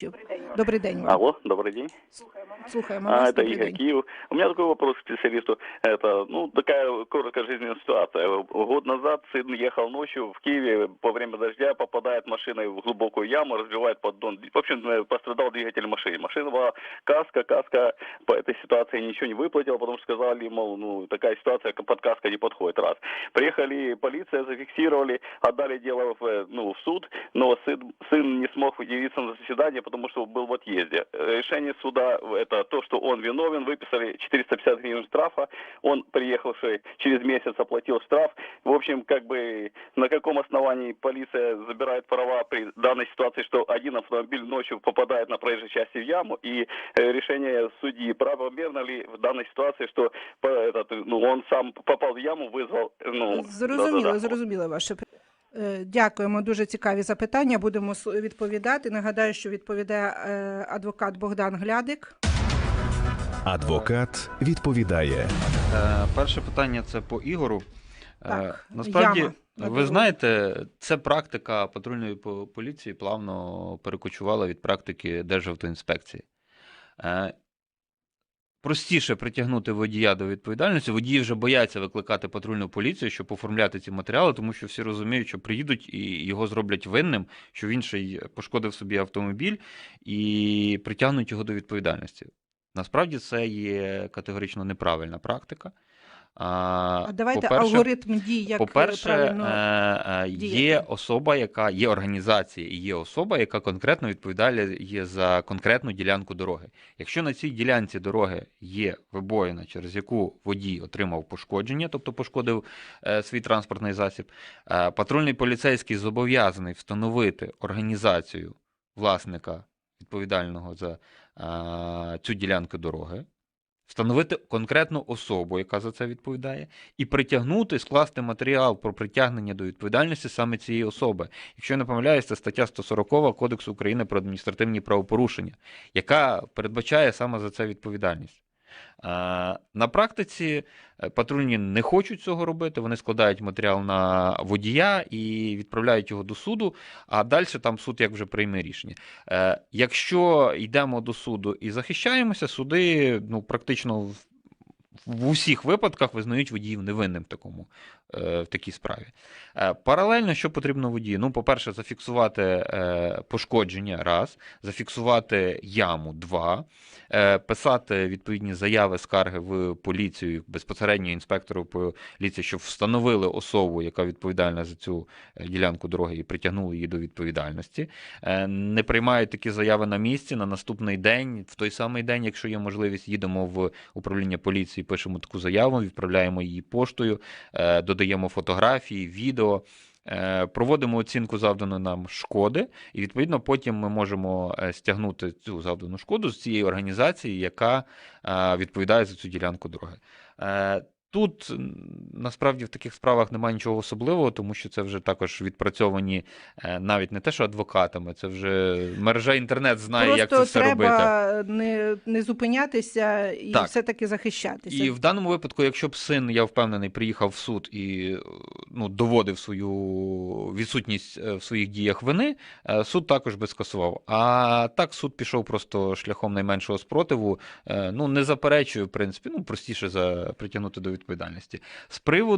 you. Добрий день. вам. Алло, добрый день. Слухаємо А, вас. это Игорь. Киев. У меня такой вопрос к специалисту. Это, ну, такая короткая жизненная ситуация. Год назад сын ехал ночью в Киеве, по время дождя попадает машиной в глубокую яму, разбивает поддон. В общем, пострадал двигатель машины. Машина была каска, каска по этой ситуации ничего не выплатила, потому что сказали, мол, ну, такая ситуация под каска не подходит. Раз. Приехали полиция, зафиксировали, отдали дело в, э, ну, в суд, но сын, сын не смог явиться на заседание, потому что был в отъезде. Э, Решение суда – это то, что он виновен, выписали 450 гривен штрафа, он, приехавший через месяц, оплатил штраф. В общем, как бы на каком основании полиция забирает права при данной ситуации, что один автомобиль ночью попадает на проезжей части в яму, и э, решение судьи правомерно ли в данной ситуации, что по- этот, ну, он сам попал в яму, вызвал... Ну, Зрозуміло, да-да-да. зрозуміло ваше. Е, Дякуємо, дуже цікаві запитання. Будемо відповідати. Нагадаю, що відповідає е, адвокат Богдан Глядик. Адвокат відповідає. Е, перше питання це по Ігору. Так, Насправді, яма ви знаєте, це практика патрульної поліції плавно перекочувала від практики Державтоінспекції. Простіше притягнути водія до відповідальності. Водії вже бояться викликати патрульну поліцію, щоб оформляти ці матеріали, тому що всі розуміють, що приїдуть і його зроблять винним, що він ще й пошкодив собі автомобіль і притягнуть його до відповідальності. Насправді це є категорично неправильна практика. А давайте алгоритм дій, як е, по-перше, правильно. е, е, є особа, яка є організація, і є особа, яка конкретно відповідає за конкретну ділянку дороги. Якщо на цій ділянці дороги є вибоїна, через яку водій отримав пошкодження, тобто пошкодив е, свій транспортний засіб, е, патрульний поліцейський зобов'язаний встановити організацію власника відповідального за е, цю ділянку дороги. Встановити конкретну особу, яка за це відповідає, і притягнути, скласти матеріал про притягнення до відповідальності саме цієї особи. Якщо я не помиляюсь, це стаття 140 Кодексу України про адміністративні правопорушення, яка передбачає саме за це відповідальність. На практиці е, патрульні не хочуть цього робити, вони складають матеріал на водія і відправляють його до суду, а далі там суд як вже прийме рішення. Е, Якщо йдемо до суду і захищаємося, суди ну, практично в, усіх випадках визнають водіїв невинним в, такому, е, в такій справі. Е, Паралельно, що потрібно водію? Ну, по-перше, зафіксувати е, пошкодження раз, зафіксувати яму два, писати відповідні заяви, скарги в поліцію, безпосередньо інспектору поліції, щоб встановили особу, яка відповідальна за цю ділянку дороги і притягнули її до відповідальності. Не приймають такі заяви на місці на наступний день, в той самий день, якщо є можливість, їдемо в управління поліції, пишемо таку заяву, відправляємо її поштою, е, додаємо фотографії, відео. е, Проводимо оцінку завданої нам шкоди, і відповідно потім ми можемо е, стягнути цю завдану шкоду з цієї організації, яка відповідає за цю ділянку дороги. Тут насправді в таких справах немає нічого особливого, тому що це вже також відпрацьовані е, навіть не те, що адвокатами, це вже мережа інтернет знає, як це все робити. треба не, не зупинятися і Так. все-таки захищатися. І в даному випадку, якщо б син, я впевнений, приїхав в суд і ну, доводив свою відсутність е, в своїх діях вини, е, суд також би скасував. А так суд пішов просто шляхом найменшого спротиву. Ну, не заперечую, в принципі, ну простіше за притягнути до відповідальності. З приводу